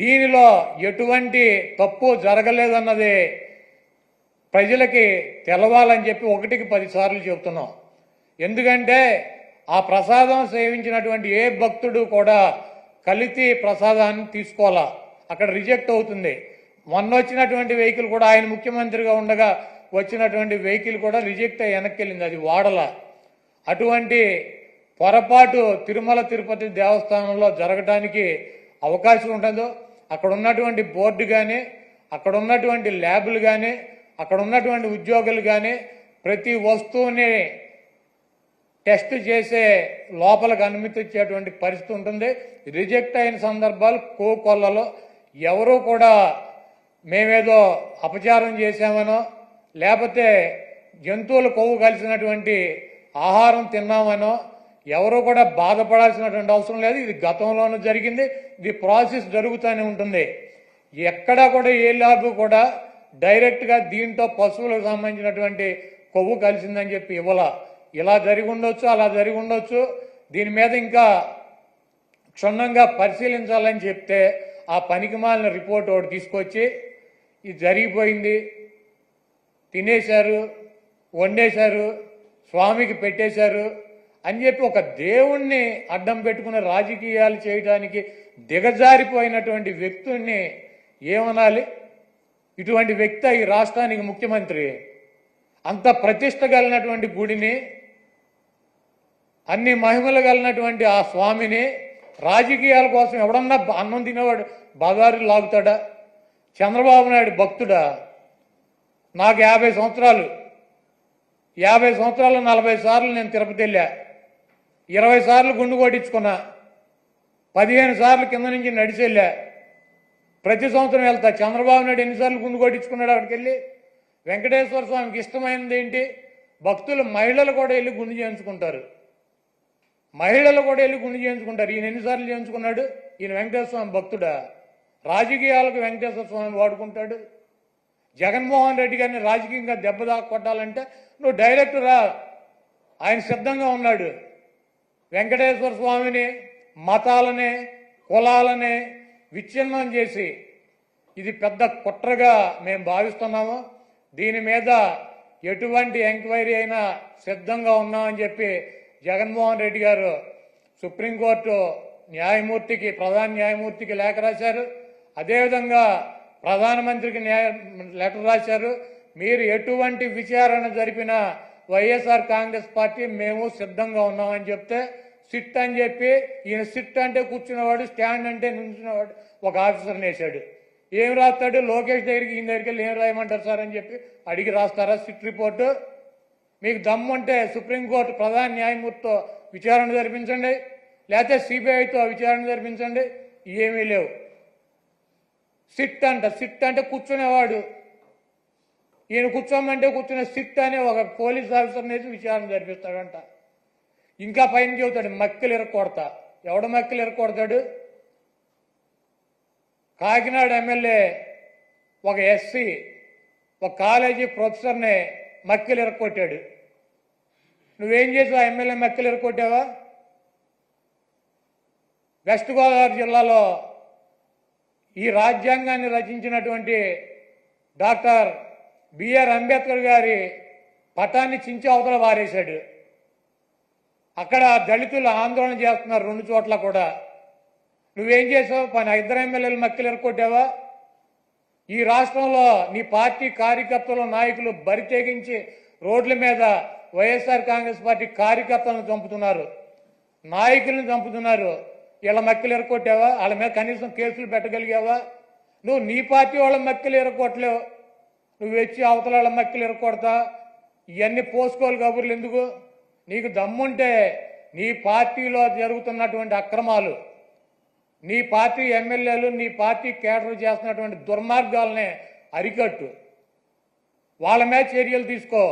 దీనిలో ఎటువంటి తప్పు జరగలేదన్నది ప్రజలకి తెలవాలని చెప్పి ఒకటికి పదిసార్లు చెబుతున్నాం. ఎందుకంటే ఆ ప్రసాదం సేవించినటువంటి ఏ భక్తుడు కూడా కలితి ప్రసాదాన్ని తీసుకోవాలా? అక్కడ రిజెక్ట్ అవుతుంది. మొన్న వచ్చినటువంటి వెహికల్ కూడా ఆయన ముఖ్యమంత్రిగా ఉండగా వచ్చినటువంటి వెహికల్ కూడా రిజెక్ట్ అయ్యి వెనక్కి వెళ్ళింది. అది వాడల. అటువంటి పొరపాటు తిరుమల తిరుపతి దేవస్థానంలో జరగడానికి అవకాశం ఉండదు అక్కడ ఉన్నటువంటి బోర్డు కానీ అక్కడ ఉన్నటువంటి ల్యాబులు కానీ అక్కడ ఉన్నటువంటి ఉద్యోగులు కానీ ప్రతి వస్తువుని టెస్ట్ చేసే లోపలికి అనుమతించేటువంటి పరిస్థితి ఉంటుంది. రిజెక్ట్ అయిన సందర్భాలు కోకొల్లలో ఎవరూ కూడా మేమేదో అపచారం చేశామనో లేకపోతే జంతువుల కొవ్వు కలిసినటువంటి ఆహారం తిన్నామనో ఎవరు కూడా బాధపడాల్సినటువంటి అవసరం లేదు. ఇది గతంలోనూ జరిగింది. ఇది ప్రాసెస్ జరుగుతూనే ఉంటుంది. ఎక్కడా కూడా ఏ ల్యాబ్ కూడా డైరెక్ట్గా దీంతో పశువులకు సంబంధించినటువంటి కొవ్వు కలిసిందని చెప్పి ఇవ్వాల. ఇలా జరిగి ఉండొచ్చు అలా జరిగి ఉండొచ్చు. దీని మీద ఇంకా క్షుణ్ణంగా పరిశీలించాలని చెప్తే ఆ పనికిమాలిన రిపోర్ట్ ఒకటి తీసుకొచ్చి ఇది జరిగిపోయింది. తినేశారు వండేశారు స్వామికి పెట్టేశారు. అని చెప్పి ఒక దేవుణ్ణి అడ్డం పెట్టుకుని రాజకీయాలు చేయడానికి దిగజారిపోయినటువంటి వ్యక్తుల్ని ఏమనాలి? ఇటువంటి వ్యక్తి ఈ రాష్ట్రానికి ముఖ్యమంత్రి. అంత ప్రతిష్ట కలిగినటువంటి గుడిని అన్ని మహిమలు కలిగినటువంటి ఆ స్వామిని రాజకీయాల కోసం ఎవడన్నా అన్నం తినేవాడు బజారు లాగుతాడా? చంద్రబాబు నాయుడు భక్తుడా? నాకు యాభై సంవత్సరాలు. యాభై సంవత్సరాలు నలభై సార్లు నేను తిరుపతి వెళ్ళా. ఇరవై సార్లు గుండు కొట్టించుకున్నా పదిహేను సార్లు కింద నుంచి నడిచి వెళ్ళా. ప్రతి సంవత్సరం వెళ్తా. చంద్రబాబు నాయుడు ఎన్నిసార్లు గుండు కొట్టించుకున్నాడు అక్కడికి వెళ్ళి? వెంకటేశ్వర స్వామికి ఇష్టమైనది ఏంటి? భక్తులు మహిళలు కూడా వెళ్ళి గుండు చేయించుకుంటారు. మహిళలు కూడా వెళ్ళి గుండు చేయించుకుంటారు. ఈయన ఎన్నిసార్లు చేయించుకున్నాడు? ఈయన వెంకటేశ్వర స్వామి భక్తుడా? రాజకీయాలకు వెంకటేశ్వర స్వామి వాడుకుంటాడు. జగన్మోహన్ రెడ్డి గారిని రాజకీయంగా దెబ్బ దాకా కొట్టాలంటే నువ్వు డైరెక్ట్ రా. ఆయన సిద్ధంగా ఉన్నాడు. వెంకటేశ్వర స్వామిని మతాలని కులాలని విచ్ఛిన్నం చేసి ఇది పెద్ద కుట్రగా మేము భావిస్తున్నాము. దీని మీద ఎటువంటి ఎంక్వైరీ అయినా సిద్ధంగా ఉన్నామని చెప్పి జగన్మోహన్ రెడ్డి గారు సుప్రీంకోర్టు న్యాయమూర్తికి ప్రధాన న్యాయమూర్తికి లేఖ రాశారు. అదేవిధంగా ప్రధానమంత్రికి న్యాయ లెటర్ రాశారు. మీరు ఎటువంటి విచారణ జరిపినా వైఎస్ఆర్ కాంగ్రెస్ పార్టీ మేము సిద్ధంగా ఉన్నామని చెప్తే సిట్ అని చెప్పి ఈయన సిట్ అంటే కూర్చున్నవాడు స్టాండ్ అంటే నుంచున్నవాడు ఒక ఆఫీసర్ని వేశాడు. ఏం రాస్తాడు? లోకేష్ దగ్గరికి ఈయన దగ్గరికి వెళ్ళి ఏం రాయమంటారు సార్ అని చెప్పి అడిగి రాస్తారా సిట్ రిపోర్టు? మీకు దమ్ముంటే సుప్రీంకోర్టు ప్రధాన న్యాయమూర్తితో విచారణ జరిపించండి. లేకపోతే సిబిఐతో విచారణ జరిపించండి. ఏమీ లేవు. సిట్ అంట సిట్ అంటే కూర్చునేవాడు. ఈయన కూర్చోమంటే కూర్చున్న సిట్ అనే ఒక పోలీస్ ఆఫీసర్ వేసి విచారణ జరిపిస్తాడంట. ఇంకా పైన చెబుతాడు మక్కలు ఇరక్కొడతా. ఎవడ మక్కలు ఇరక్కొడతాడు? కాకినాడ ఎమ్మెల్యే ఒక ఎస్సీ ఒక కాలేజీ ప్రొఫెసర్ని మక్కలు ఇరక్కొట్టాడు. నువ్వేం చేసావు? ఎమ్మెల్యే మక్కలు ఇరక్కొట్టావా? వెస్ట్ గోదావరి జిల్లాలో ఈ రాజ్యాంగాన్ని రచించినటువంటి డాక్టర్ బిఆర్ అంబేద్కర్ గారి పటాన్ని చించి అవతల వారేశాడు. అక్కడ దళితులు ఆందోళన చేస్తున్నారు రెండు చోట్ల కూడా. నువ్వేం చేసావు? పని ఇద్దరు ఎమ్మెల్యేలు మక్కలు ఎరుకొట్టావా ఈ రాష్ట్రంలో నీ పార్టీ కార్యకర్తలు నాయకులు బరి తెగించి రోడ్ల మీద వైఎస్ఆర్ కాంగ్రెస్ పార్టీ కార్యకర్తలను చంపుతున్నారు. నాయకులను చంపుతున్నారు. వీళ్ళ మక్కలు ఎరకొట్టావా వాళ్ళ మీద కనీసం కేసులు పెట్టగలిగావా? నువ్వు నీ పార్టీ వాళ్ళ మక్కలు ఎరకొట్టలేవు నువ్వు వచ్చి అవతల వాళ్ళ మక్కలు ఇవన్నీ పోసుకోవాలి కబుర్లు ఎందుకు? నీకు దమ్ముంటే నీ పార్టీలో జరుగుతున్నటువంటి అక్రమాలు నీ పార్టీ ఎమ్మెల్యేలు నీ పార్టీ కేడర్ చేస్తున్నటువంటి దుర్మార్గాలనే అరికట్టు. వాళ్ళ మీద చర్యలు తీసుకో.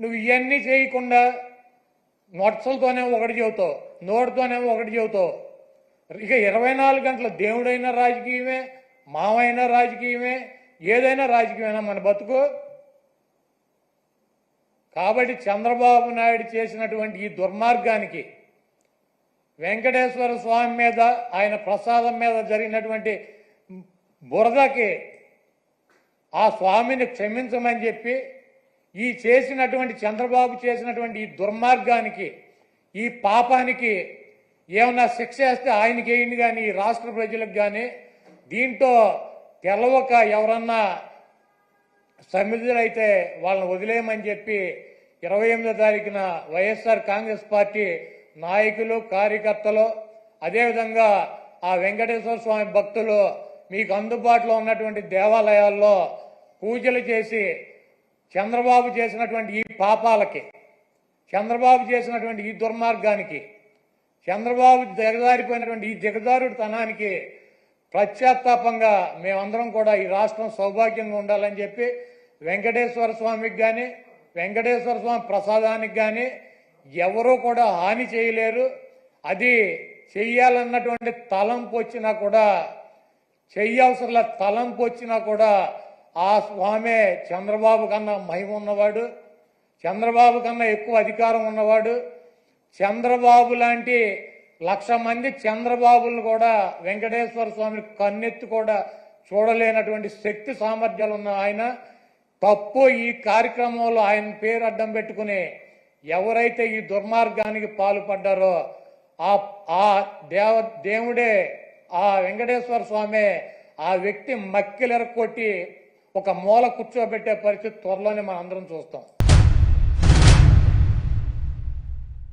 నువ్వు ఇవన్నీ చేయకుండా నొట్సలతోనే ఒకటి చెబుతావు నోటితోనేమో ఒకటి చెబుతావు. ఇక ఇరవై నాలుగు గంటల దేవుడైన రాజకీయమే మావైనా రాజకీయమే ఏదైనా రాజకీయమైనా మన బతుకు. కాబట్టి చంద్రబాబు నాయుడు చేసినటువంటి ఈ దుర్మార్గానికి వెంకటేశ్వర స్వామి మీద ఆయన ప్రసాదం మీద జరిగినటువంటి బురదకి ఆ స్వామిని క్షమించమని చెప్పి ఈ చేసినటువంటి చంద్రబాబు చేసినటువంటి ఈ దుర్మార్గానికి ఈ పాపానికి ఏమన్నా శిక్ష వేస్తే ఆయనకేయండి కానీ ఈ రాష్ట్ర ప్రజలకు కానీ దీంతో తెలవక ఎవరన్నా సమిధులైతే వాళ్ళని వదిలేయమని చెప్పి ఇరవై ఎనిమిదో తారీఖున వైఎస్ఆర్ కాంగ్రెస్ పార్టీ నాయకులు కార్యకర్తలు అదేవిధంగా ఆ వెంకటేశ్వర స్వామి భక్తులు మీకు అందుబాటులో ఉన్నటువంటి దేవాలయాల్లో పూజలు చేసి చంద్రబాబు చేసినటువంటి ఈ పాపాలకి చంద్రబాబు చేసినటువంటి ఈ దుర్మార్గానికి చంద్రబాబు దిగజారిపోయినటువంటి ఈ దిగజారుడు తనానికి ప్రత్యాత్తాపంగా మేమందరం కూడా ఈ రాష్ట్రం సౌభాగ్యంగా ఉండాలని చెప్పి వెంకటేశ్వర స్వామికి కానీ వెంకటేశ్వర స్వామి ప్రసాదానికి కానీ ఎవరూ కూడా హాని చేయలేరు. అది చెయ్యాలన్నటువంటి తలంపు వచ్చినా కూడా చెయ్యవసరంలా తలంపు వచ్చినా కూడా ఆ స్వామే చంద్రబాబు కన్నా మహిమ ఉన్నవాడు చంద్రబాబు కన్నా ఎక్కువ అధికారం ఉన్నవాడు. చంద్రబాబు లాంటి లక్ష మంది చంద్రబాబులను కూడా వెంకటేశ్వర స్వామిని కన్నెత్తి కూడా చూడలేనటువంటి శక్తి సామర్థ్యాలు ఉన్న ఆయన. తప్పు ఈ కార్యక్రమంలో ఆయన పేరు అడ్డం పెట్టుకుని ఎవరైతే ఈ దుర్మార్గానికి పాల్పడ్డారో ఆ ఆ దేవ దేవుడే ఆ వెంకటేశ్వర స్వామి ఆ వ్యక్తి మక్కిలెరకొట్టి ఒక మూల కూర్చోబెట్టే పరిస్థితి త్వరలోనే మనం అందరం చూస్తాం.